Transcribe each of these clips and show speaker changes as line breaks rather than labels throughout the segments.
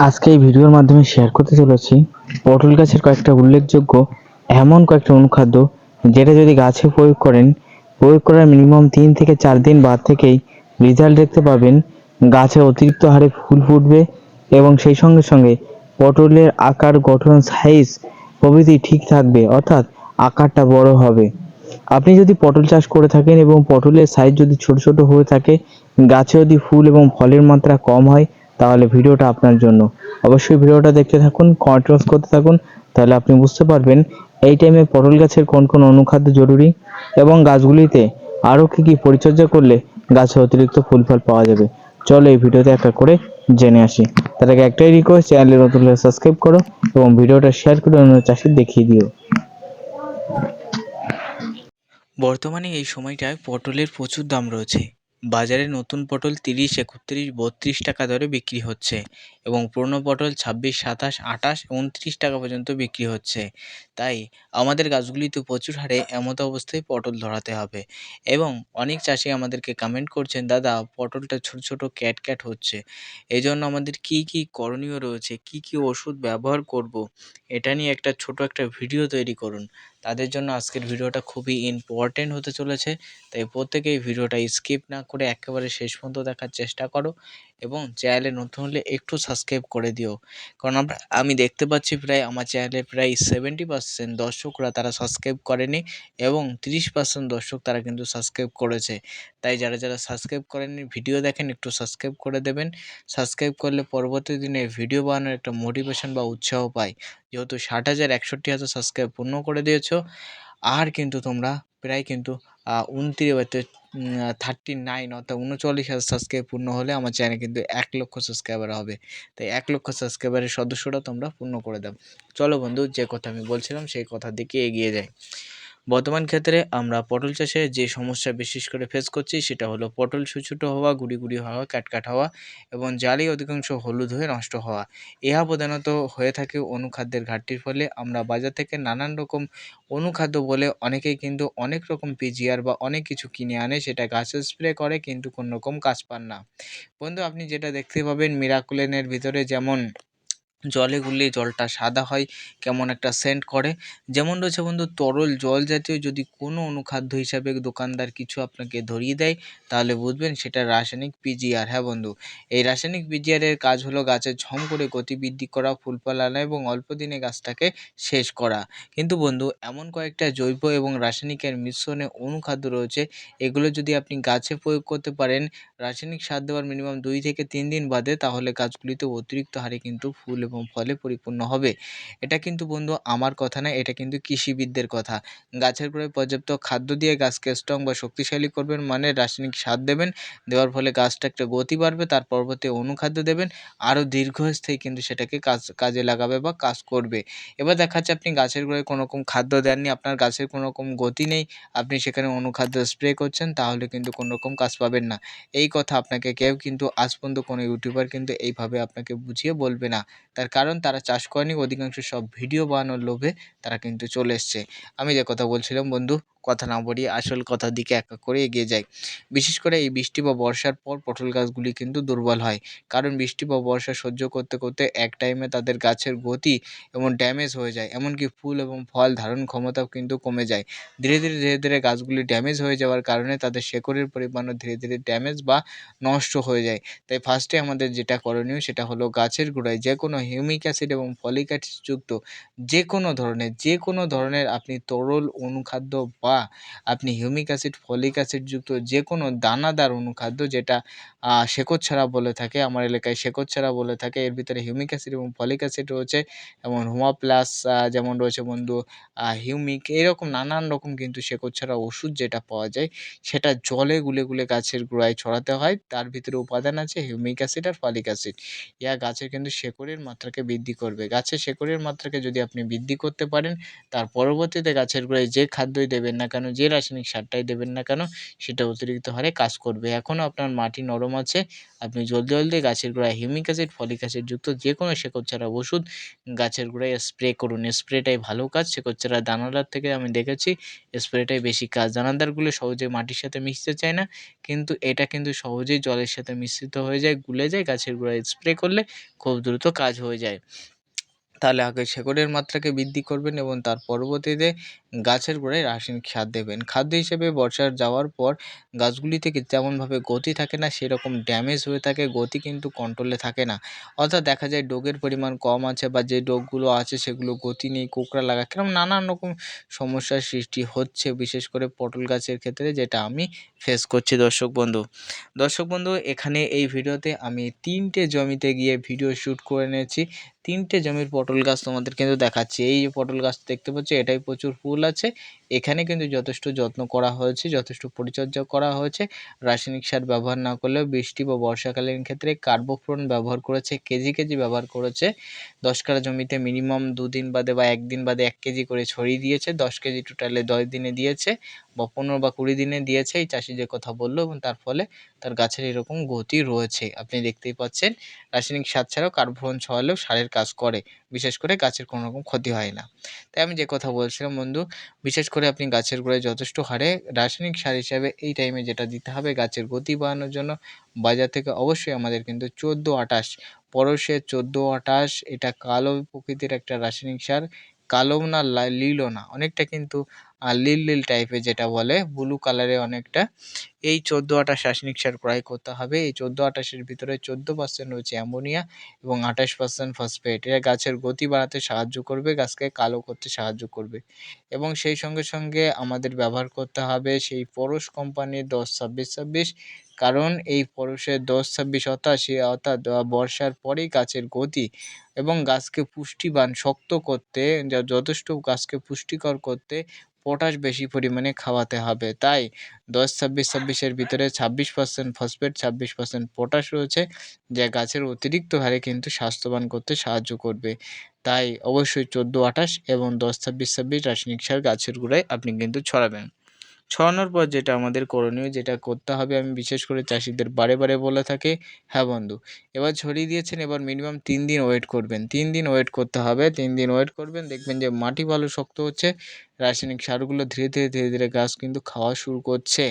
আজকে এই ভিডিওর মাধ্যমে শেয়ার করতে চলেছি পটল গাছের কয়েকটা উল্লেখযোগ্য এমন কয়েকটা অনুখাদ্য যেটা যদি গাছে প্রয়োগ করেন, প্রয়োগ করার মিনিমাম তিন থেকে চার দিন বাদ থেকেই রেজাল্ট দেখতে পাবেন গাছে অতিরিক্ত হারে ফুল ফুটবে এবং সেই সঙ্গে সঙ্গে পটলের আকার, গঠন সাইজ প্রভৃতি ঠিক থাকবে, অর্থাৎ আকারটা বড় হবে। আপনি যদি পটল চাষ করে থাকেন এবং পটলের সাইজ যদি ছোট ছোট হয়ে থাকে, গাছে যদি ফুল এবং ফলের মাত্রা কম হয় তাহলে ভিডিওটা আপনার জন্য। অবশ্যই ভিডিওটা দেখতে থাকুন কন্টিনিউস করতে থাকুন, তাহলে আপনি বুঝতে পারবেন এই টাইমে পটল গাছের কোন কোন অনুখাদ্য জরুরি এবং গাছগুলিতে আরও কী কী পরিচর্যা করলে গাছে অতিরিক্ত ফুল ফল পাওয়া যাবে। চলো এই ভিডিওতে একটা করে জেনে আসি। তার আগে একটাই রিকোয়েস্ট চ্যানেলে নতুন সাবস্ক্রাইব করো এবং ভিডিওটা শেয়ার করে অন্য চাষির দেখিয়ে দিও।
বর্তমানে এই সময়টায় পটলের প্রচুর দাম রয়েছে। বাজারে নতুন পটল তিরিশ একত্রিশ বত্রিশ টাকা দরে বিক্রি হচ্ছে। এবং পুরনো পটল ছাব্বিশ, সাতাশ আঠাশ উনত্রিশ টাকা পর্যন্ত বিক্রি হচ্ছে। তাই আমাদের গাছগুলিতে প্রচুর হারে এমতো অবস্থায় পটল ধরাতে হবে। এবং অনেক চাষি আমাদেরকে কমেন্ট করছেন, দাদা, পটলটা ছোট ছোট, ক্যাট ক্যাট হচ্ছে। এই জন্য আমাদের কী কী করণীয় রয়েছে? কী কী ওষুধ ব্যবহার করব? এটা নিয়ে একটা ছোট একটা ভিডিও তৈরি করুন। তাদের জন্য আজকের ভিডিওটা খুবই ইম্পর্টেন্ট হতে চলেছে। তাই প্রত্যেকেই ভিডিওটা স্কিপ না করে একেবারে শেষ পর্যন্ত দেখার চেষ্টা করো। এবং চ্যানেলে নতুন হলে একটু সাবস্ক্রাইব করে দিও। কারণ আমি দেখতে পাচ্ছি প্রায় আমার চ্যানেলে প্রায় সেভেন্টি পার্সেন্ট দর্শকরা তারা সাবস্ক্রাইব করেনি এবং তিরিশ পার্সেন্ট দর্শক তারা কিন্তু সাবস্ক্রাইব করেছে। তাই যারা যারা সাবস্ক্রাইব করেননি ভিডিও দেখেন, একটু সাবস্ক্রাইব করে দেবেন। সাবস্ক্রাইব করলে পরবর্তী দিনে ভিডিও বানানোর একটা মোটিভেশন বা উৎসাহ পাই। যেহেতু ষাট হাজার, একষট্টি হাজার সাবস্ক্রাইব পূর্ণ করে দিয়েছ আর কিন্তু তোমরা প্রায় কিন্তু উনত্রিশ থার্টি নাইন অর্থাৎ উনচল্লিশ হাজার সাবস্ক্রাইব পূর্ণ হলে আমার চ্যানেল কিন্তু এক লক্ষ সাবস্ক্রাইবার হবে। তাই এক লক্ষ সাবস্ক্রাইবারের সদস্যরা তোমরা পূর্ণ করে দাও। চলো বন্ধু, যে কথা আমি বলছিলাম সেই কথার দিকে এগিয়ে যাই। বর্তমান ক্ষেত্রে আমরা পটল চাষে যে সমস্যা বিশেষ করে ফেস করছি, সেটা হলো পটল ছোটো হওয়া, গুড়ি গুড়ি হওয়া, কাটকাট হওয়া এবং জালি অধিকাংশ হলুদ হয়ে নষ্ট হওয়া। ইহা প্রধানত হয়ে থাকে অনুখাদ্যের ঘাটতির ফলে। আমরা বাজার থেকে নানান রকম অনুখাদ্য বলে অনেকেই কিন্তু অনেক রকম পিজিআর বা অনেক কিছু কিনে আনে, সেটা গাছে স্প্রে করে কিন্তু কোনো রকম কাজ পান না। বন্ধু, আপনি যেটা দেখতে পাবেন মিরাকুলেনের ভিতরে যেমন জলে গুললে জলটা সাদা হয়, কেমন একটা সেন্ট করে। যেমন রয়েছে বন্ধু, তরল জল জাতীয় যদি কোনো অনুখাদ্য হিসাবে দোকানদার কিছু আপনাকে ধরিয়ে দেয়, তাহলে বুঝবেন সেটা রাসায়নিক পিজিআর হ্যাঁ বন্ধু, এই রাসায়নিক পিজিআরের কাজ হলো গাছের ঝম করে গতি বৃদ্ধি করা ফুল ফল আনা এবং অল্প দিনে গাছটাকে শেষ করা। কিন্তু বন্ধু, এমন কয়েকটা জৈব এবং রাসায়নিকের মিশ্রণে অনুখাদ্য রয়েছে, এগুলো যদি আপনি গাছে প্রয়োগ করতে পারেন, রাসায়নিক সার দেওয়ার মিনিমাম দুই থেকে তিন দিন বাদে, তাহলে গাছগুলিতে অতিরিক্ত হারে কিন্তু ফুল এবং ফলে পরিপূর্ণ হবে। এটা কিন্তু বন্ধু আমার কথা না, এটা কিন্তু কৃষিবিদদের কথা। গাছের পরে পর্যাপ্ত খাদ্য দিয়ে গাছকে স্ট্রং বা শক্তিশালী করবেন মানে রাসায়নিক সার দেবেন, দেওয়ার ফলে গাছটা একটা গতি বাড়বে, তার পরবর্তী অনুখাদ্য দেবেন, আরও দীর্ঘস্থায়ী কিন্তু সেটাকে কাজ, কাজে লাগাবে বা কাজ করবে। এবার দেখা যাচ্ছে আপনি গাছের গোড়ায় কোনো রকম খাদ্য দেননি, আপনার গাছের কোনো রকম গতি নেই, আপনি সেখানে অনুখাদ্য স্প্রে করছেন, তাহলে কিন্তু কোনো রকম কাজ পাবেন না। এই কথা আপনাকে কেউ কিন্তু আজ পর্যন্ত কোনো ইউটিউবার কিন্তু এইভাবে আপনাকে বুঝিয়ে বলবে না। তার কারণ তারা চাষ করেনি, অধিকাংশ সব ভিডিও বানানোর লোভে তারা কিন্তু চলে এসছে। আমি যে কথা বলছিলাম বন্ধু কথা না বলিয়ে আসল কথার দিকে এক এক করে এগিয়ে যাই বিশেষ করে এই বৃষ্টি বা বর্ষার পর পটল গাছগুলি কিন্তু দুর্বল হয়। কারণ বৃষ্টি বা বর্ষা সহ্য করতে করতে এক টাইমে তাদের গাছের গতি এবং ড্যামেজ হয়ে যায়। এমনকি ফুল এবং ফল ধারণ ক্ষমতাও কিন্তু কমে যায়। ধীরে ধীরে ধীরে ধীরে গাছগুলি ড্যামেজ হয়ে যাওয়ার কারণে তাদের শেকড়ের পরিমাণও ধীরে ধীরে ড্যামেজ বা নষ্ট হয়ে যায়। তাই ফার্স্টে আমাদের যেটা করণীয় সেটা হলো গাছের গোড়ায় যে কোনো হিউমিক অ্যাসিড এবং ফলিক অ্যাসিডযুক্ত যে কোনো ধরনের যে কোনো ধরনের আপনি তরল অনুখাদ্য বা আপনি হিউমিক অ্যাসিড ফলিক অ্যাসিডযুক্ত যে কোনো দানাদার অনুখাদ্য যেটা শেকড় ছাড়া বলে থাকে। আমার এলাকায় শেকড় ছাড়া বলে থাকে। এর ভিতরে হিউমিক অ্যাসিড এবং ফলিক অ্যাসিড রয়েছে এবং হুমা প্লাস যেমন রয়েছে বন্ধু হিউমিক এরকম নানান রকম কিন্তু শেকড় ছাড়া ওষুধ যেটা পাওয়া যায়, সেটা জলে গুলে গুলে গাছের গোড়ায় ছড়াতে হয়। তার ভিতরে উপাদান আছে হিউমিক অ্যাসিড আর ফলিক অ্যাসিড ইয়া গাছের কিন্তু শেকড়ের মাত্রাকে বৃদ্ধি করবে। গাছের শেকড়ের মাত্রাকে যদি আপনি বৃদ্ধি করতে পারেন, তার পরবর্তীতে গাছের গোড়ায় যে খাদ্যই দেবেন না কেন, যে রাসায়নিক সারটাই দেবেন না কেন, সেটা অতিরিক্ত হারে কাজ করবে। এখনও আপনার মাটি নরম কম আছে। আপনি জলদি জলদি গাছের গোড়ায় হিউমিক অ্যাসিড, ফলিক অ্যাসিড যুক্ত যে কোনো শেকড় ছাড়া ওষুধ গাছের গোড়ায় স্প্রে করুন। স্প্রেটাই ভালো কাজ। শেকড় ছাড়া দানাদার থেকে আমি দেখেছি স্প্রেটাই বেশি কাজ। দানাদারগুলো সহজে মাটির সাথে মিশতে চায় না, কিন্তু এটা কিন্তু সহজেই জলের সাথে মিশ্রিত হয়ে যায়, গুলে যায়, গাছের গোড়ায় স্প্রে করলে খুব দ্রুত কাজ হয়ে যায়। তাহলে আগে শেকড়ের মাত্রাকে বৃদ্ধি করবেন এবং তার পরবর্তীতে গাছের গোড়ায় রাসায়নিক সার দেবেন। খাদ্য হিসেবে বর্ষার যাওয়ার পর গাছগুলি থেকে তেমনভাবে গতি থাকে না, সেরকম ড্যামেজ হয়ে থাকে, গতি কিন্তু কন্ট্রোলে থাকে না। অর্থাৎ দেখা যায় ডোগের পরিমাণ কম আছে বা যে ডোগগুলো আছে সেগুলো গতি নেই কোঁকড়া লাগা, কিরম নানান রকম সমস্যার সৃষ্টি হচ্ছে বিশেষ করে পটল গাছের ক্ষেত্রে যেটা আমি ফেস করছি দর্শক বন্ধু। দর্শক বন্ধু, এখানে এই ভিডিওতে আমি তিনটে জমিতে গিয়ে ভিডিও শ্যুট করে নিয়েছি। তিনটে জমির পটল গাছ তোমাদের কিন্তু দেখাচ্ছি। এই যে পটল গাছ দেখতে পাচ্ছ, এটাই প্রচুর ফুল। আছে। এখানে কিন্তু যথেষ্ট যত্ন করা হয়েছে, যথেষ্ট পরিচর্যা করা হয়েছে। রাসায়নিক সার ব্যবহার না করলেও বৃষ্টি বা বর্ষাকালীন ক্ষেত্রে কার্বোফ্রন ব্যবহার করেছে, কেজি কেজি ব্যবহার করেছে। দশ কাঠা জমিতে মিনিমাম দুদিন বাদে বা একদিন বাদে এক কেজি করে ছড়িয়ে দিয়েছে, দশ কেজি টোটালে দশ দিনে দিয়েছে। বা পনেরো বা কুড়ি দিনে দিয়েছে, এই চাষি যে কথা বলল এবং তার ফলে তার গাছের এরকম গতি রয়েছে। আপনি দেখতেই পাচ্ছেন, রাসায়নিক সার ছাড়াও কার্বন ছড়ালেও সারের কাজ করে, বিশেষ করে গাছের কোনো রকম ক্ষতি হয় না। তাই আমি যে কথা বলছিলাম বন্ধু, বিশেষ করে আপনি গাছের গোড়ায় যথেষ্ট হারে রাসায়নিক সার হিসাবে এই টাইমে যেটা দিতে হবে গাছের গতি বাড়ানোর জন্য, বাজার থেকে অবশ্যই আমাদের কিন্তু চোদ্দ আঠাশ, পরশে চোদ্দ আঠাশ, এটা কালো প্রকৃতির একটা রাসায়নিক সার, কালো না লা- লীলও না, অনেকটা কিন্তু আহ, লিল লীল টাইপের যেটা বলে ব্লু কালারে অনেকটা। এই চোদ্দ আঠাশ রাসায়নিক সার ক্রয় করতে হবে। এই চোদ্দ আঠাশের ভিতরে চোদ্দ পার্সেন্ট রয়েছে অ্যামোনিয়া এবং আঠাশ পার্সেন্ট ফসফেট এরা গাছের গতি বাড়াতে সাহায্য করবে গাছকে কালো করতে সাহায্য করবে। এবং সেই সঙ্গে সঙ্গে আমাদের ব্যবহার করতে হবে সেই পরশ কোম্পানির দশ ছাব্বিশ ছাব্বিশ। কারণ এই পরশের দশ ছাব্বিশ সে অর্থাৎ বর্ষার পরেই গাছের গতি এবং গাছকে পুষ্টিবান শক্ত করতে যথেষ্ট গাছকে পুষ্টিকর করতে পটাশ বেশি পরিমাণে খাওয়াতে হবে। তাই দশ, ছাব্বিশ, ছাব্বিশের ভিতরে ছাব্বিশ পার্সেন্ট ফসফেট ছাব্বিশ পার্সেন্ট পটাশ রয়েছে, যা গাছের অতিরিক্ত হারে কিন্তু স্বাস্থ্যবান করতে সাহায্য করবে। তাই অবশ্যই চোদ্দ আঠাশ এবং দশ, ছাব্বিশ ছাব্বিশ রাসায়নিক সার গাছের গোড়ায় আপনি কিন্তু ছড়াবেন। ছড়ানোর পর যেটা আমাদের করণীয়, যেটা করতে হবে, আমি বিশেষ করে চাষিদের বারে বারে বলে থাকি হ্যাঁ বন্ধু, এবার ছড়িয়ে দিয়েছেন, এবার মিনিমাম তিন দিন ওয়েট করবেন। তিন দিন ওয়েট করতে হবে, তিন দিন ওয়েট করবেন, দেখবেন যে মাটি ভালো শক্ত হচ্ছে, রাসায়নিক সারগুলো ধীরে ধীরে ধীরে ধীরে গাছ কিন্তু খাওয়া শুরু করছে।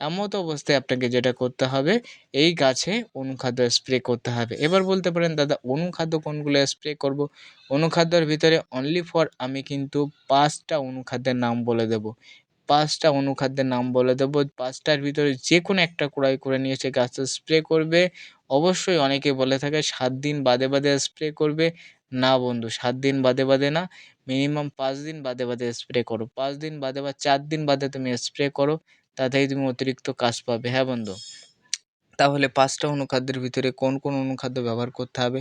এমত অবস্থায় আপনাকে যেটা করতে হবে, এই গাছে অনুখাদ্য স্প্রে করতে হবে। এবার বলতে পারেন, দাদা, অনুখাদ্য কোনগুলো স্প্রে করব? অনুখাদ্যর ভিতরে অনলি ফর আমি কিন্তু পাঁচটা অনুখাদ্যের নাম বলে দেব। পাঁচটা অনুখাদ্যের নাম বলে দেবো। পাঁচটার ভিতরে যে কোনো একটা ক্রয় করে নিয়ে সে গাছে স্প্রে করবে। অবশ্যই অনেকে বলে থাকে সাত দিন বাদে বাদে স্প্রে করবে। না বন্ধু, সাত দিন বাদে বাদে না। মিনিমাম পাঁচ দিন বাদে বাদে স্প্রে করো। পাঁচ দিন বাদে বা চার দিন বাদে তুমি স্প্রে করো। তাতেই তুমি অতিরিক্ত কাজ পাবে। হ্যাঁ বন্ধু? তাহলে পাঁচটা অনুখাদ্যের ভিতরে কোন কোন অনুখাদ্য ব্যবহার করতে হবে?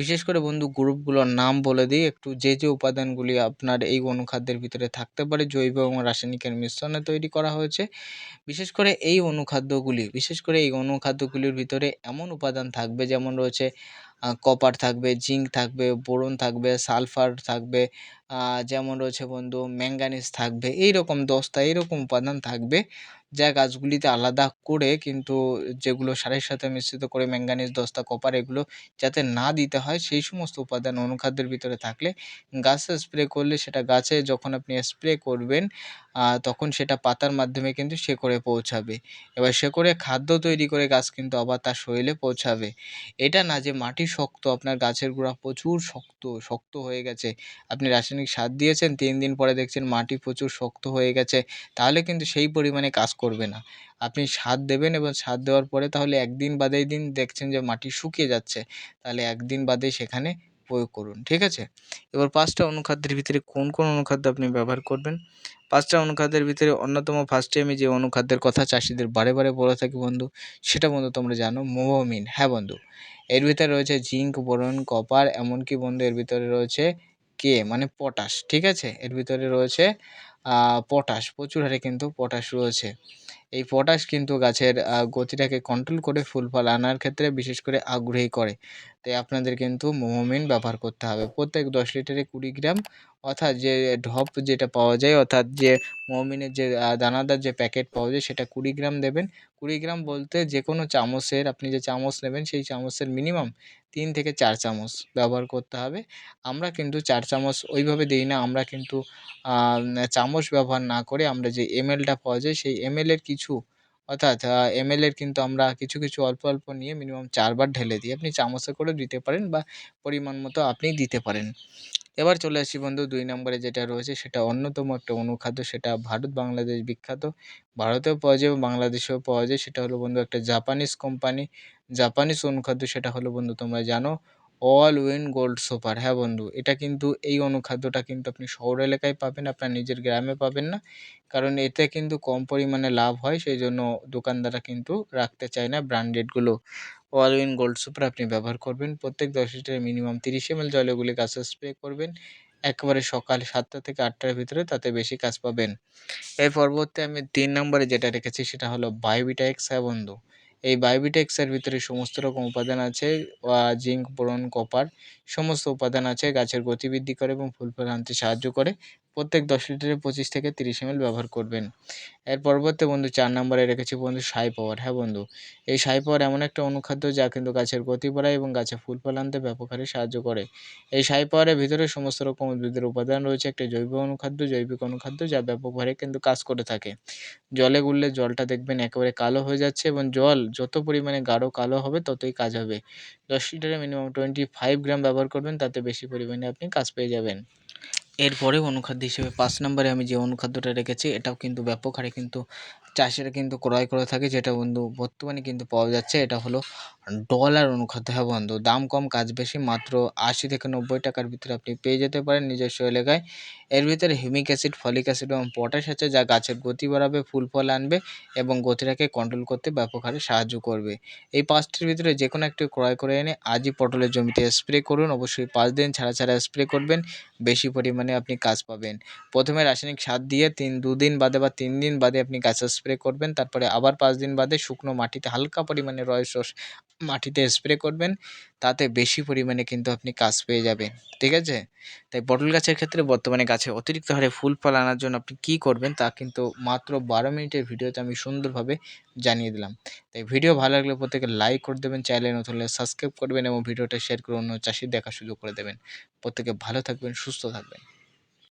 বিশেষ করে বন্ধু গ্রুপগুলোর নাম বলে দিই, একটু যে যে উপাদানগুলি আপনার এই অনুখাদ্যের ভিতরে থাকতে পারে, জৈব এবং রাসায়নিকের মিশ্রণে তৈরি করা হয়েছে। বিশেষ করে এই অনুখাদ্যগুলি, বিশেষ করে এই অনুখাদ্যগুলির ভিতরে এমন উপাদান থাকবে, যেমন রয়েছে কপার থাকবে, জিঙ্ক থাকবে, বোরন থাকবে, সালফার থাকবে যেমন রয়েছে বন্ধু ম্যাঙ্গানিজ থাকবে এই রকম দশটা, এইরকম উপাদান থাকবে। যা গাছগুলিতে আলাদা করে কিন্তু যেগুলো সারের সাথে মিশ্রিত করে ম্যাঙ্গানিজ দস্তা, কপার এগুলো যাতে না দিতে হয়, সেই সমস্ত উপাদান অনুখাদ্যের ভিতরে থাকলে গাছে স্প্রে করলে সেটা গাছে যখন আপনি স্প্রে করবেন তখন সেটা পাতার মাধ্যমে কিন্তু শেকড়ে পৌঁছাবে। এবার শেকড়ে খাদ্য তৈরি করে গাছ কিন্তু আবার তার শরীরে পৌঁছাবে। এটা না যে মাটি শক্ত, আপনার গাছের গোড়া প্রচুর শক্ত শক্ত হয়ে গেছে। আপনি রাসায়নিক সার দিয়েছেন, তিন দিন পরে দেখছেন মাটি প্রচুর শক্ত হয়ে গেছে। তাহলে কিন্তু সেই পরিমাণে কাজ করবে না। আপনি সার দেবেন এবং সার দেওয়ার পরে তাহলে একদিন বাদেই দিন দেখছেন যে মাটি শুকিয়ে যাচ্ছে, তাহলে একদিন বাদে সেখানে প্রয়োগ করুন, ঠিক আছে? এবার পাঁচটা অনুখাদ্যের ভিতরে কোন কোন অনুখাদ্য আপনি ব্যবহার করবেন? পাঁচটা অনুখাদ্যের ভিতরে অন্যতম ফার্স্টে আমি যে অনুখাদ্যের কথা চাষিদের বারে বারে বলে থাকি বন্ধু, সেটা বন্ধু তোমরা জানো, মোমোমিন। হ্যাঁ বন্ধু, এর ভিতরে রয়েছে জিঙ্ক, বোরন, কপার, এমনকি বন্ধু এর ভিতরে রয়েছে কে? মানে পটাশ, ঠিক আছে? এর ভিতরে রয়েছে পটাশ প্রচুর হারে কিন্তু পটাশ রয়েছে। এই পটাশ কিন্তু গাছের গতিটাকে কন্ট্রোল করে ফুল ফল আনার ক্ষেত্রে বিশেষ করে আগ্রহী করে। তাই আপনাদের কিন্তু মোমোমিন ব্যবহার করতে হবে। প্রত্যেক দশ লিটারে কুড়ি গ্রাম, অর্থাৎ যে ঢপ যেটা পাওয়া যায়, অর্থাৎ যে মোমিনের যে দানাদার যে প্যাকেট পাওয়া যায়, সেটা কুড়ি গ্রাম দেবেন। কুড়ি গ্রাম বলতে যে কোনো চামচের, আপনি যে চামচ নেবেন, সেই চামচের মিনিমাম তিন থেকে চার চামচ ব্যবহার করতে হবে। আমরা কিন্তু চার চামচ ওইভাবে দিই না। আমরা কিন্তু চামচ ব্যবহার না করে আমরা যে এমএলটা পাওয়া যায়, সেই এমএলের কিছু, অর্থাৎ এমএলের কিন্তু আমরা কিছু কিছু অল্প অল্প নিয়ে মিনিমাম চারবার ঢেলে দিই। আপনি চামচে করে দিতে পারেন বা পরিমাণ মতো আপনি দিতে পারেন। এবার চলে আসি বন্ধু, দুই নম্বরে যেটা রয়েছে সেটা অন্যতম একটা অনুখাদ্য, সেটা ভারত বাংলাদেশ বিখ্যাত। ভারতেও পাওয়া যায় বাংলাদেশেও পাওয়া যায়। সেটা হলো বন্ধু একটা জাপানিজ কোম্পানি জাপানিজ অনুখাদ্য, সেটা হলো বন্ধু তোমরা জানো অল উইন গোল্ড সুপার হ্যাঁ বন্ধু? এটা কিন্তু এই অনুখাদ্যটা কিন্তু আপনি শহর এলাকায় পাবেন, আপনার নিজের গ্রামে পাবেন না। কারণ এতে কিন্তু কম পরিমাণে লাভ হয় সেই জন্য দোকানদাররা কিন্তু রাখতে চায় না ব্র্যান্ডেডগুলো অল উইন গোল্ড সুপার আপনি ব্যবহার করবেন, প্রত্যেক দশ লিটারে মিনিমাম তিরিশ এমএল জলে গুলে গাছে স্প্রে করবেন। একেবারে সকাল সাতটা থেকে আটটার ভিতরে তাতে বেশি কাজ পাবেন। এর পরবর্তী আমি তিন নম্বরে যেটা রেখেছি, সেটা হলো বায়োবিটা এক্স হ্যাঁ বন্ধু? এই বায়োবিটেক্সের ভিতরে সমস্ত রকম উপাদান আছে জিঙ্ক, বোরন, কপার, সমস্ত উপাদান আছে, গাছের গতিবৃদ্ধি করে এবং ফুল ফল আনতে সাহায্য করে। প্রত্যেক দশ লিটারে পঁচিশ থেকে তিরিশ এমএল ব্যবহার করবেন। এর পরবর্তী বন্ধু চার নম্বরে রেখেছি বন্ধু সাই পাওয়ার। হ্যাঁ বন্ধু, এই সাই পাওয়ার এমন একটা অনুখাদ্য যা কিন্তু গাছের গতি বাড়ায় এবং গাছে ফুল ফল আনতে ব্যাপক হারে সাহায্য করে। এই সাই পাওয়ারের ভিতরে সমস্ত রকম উদ্ভিদের উপাদান রয়েছে, একটা জৈব অনুখাদ্য, জৈবিক অনুখাদ্য যা ব্যাপক হারে কিন্তু কাজ করে থাকে। জলে গুললে জলটা দেখবেন একেবারে কালো হয়ে যাচ্ছে এবং জল যত পরিমাণে গাঢ় কালো হবে ততই কাজ হবে। দশ লিটারে মিনিমাম টোয়েন্টি ফাইভ গ্রাম ব্যবহার করবেন, তাতে বেশি পরিমাণে আপনি কাজ পেয়ে যাবেন। এরপরে অনুখাদ্য হিসেবে পাঁচ নম্বরে আমি যে অনুখাদ্যটা রেখেছি, এটাও কিন্তু ব্যাপক হারে কিন্তু চাষিরা কিন্তু ক্রয় করে থাকে, যেটা বন্ধু বর্তমানে কিন্তু পাওয়া যাচ্ছে। এটা হলো ডলার অনুখাদ্য বন্ধু দাম কম, কাজ বেশি, মাত্র আশি থেকে নব্বই টাকার ভিতরে আপনি পেয়ে যেতে পারেন নিজস্ব এলাকায়। এর ভিতরে হিউমিক অ্যাসিড ফলিক অ্যাসিড এবং পটাশ আছে যা গাছের গতি বাড়াবে, ফুল ফল আনবে এবং গতিটাকে কন্ট্রোল করতে ব্যাপক হারে সাহায্য করবে। এই পাঁচটির ভিতরে যে কোনো একটি ক্রয় করে এনে আজই পটলের জমিতে স্প্রে করুন। অবশ্যই পাঁচ দিন ছাড়া ছাড়া স্প্রে করবেন, বেশি পরিমাণে আপনি কাজ পাবেন। প্রথমে রাসায়নিক সার দিয়ে তিন, দুদিন বাদে বা তিন দিন বাদে আপনি গাছে স্প্রে করবেন। তারপরে আবার পাঁচ দিন বাদে শুকনো মাটিতে হালকা পরিমাণে রয় রস মাটিতে স্প্রে করবেন, তাতে বেশি পরিমাণে কিন্তু আপনি কাজ পেয়ে যাবেন, ঠিক আছে? তাই পটল গাছের ক্ষেত্রে বর্তমানে গাছে অতিরিক্ত হারে ফুল ফল আনার জন্য আপনি কী করবেন তা কিন্তু মাত্র বারো মিনিটের ভিডিওতে আমি সুন্দরভাবে জানিয়ে দিলাম। তাই ভিডিও ভালো লাগলে প্রত্যেকে লাইক করে দেবেন চ্যানেলে নতুন হলে সাবস্ক্রাইব করবেন এবং ভিডিওটা শেয়ার করে অন্য চাষির দেখা সুযোগ করে দেবেন। প্রত্যেকে ভালো থাকবেন, সুস্থ থাকবেন।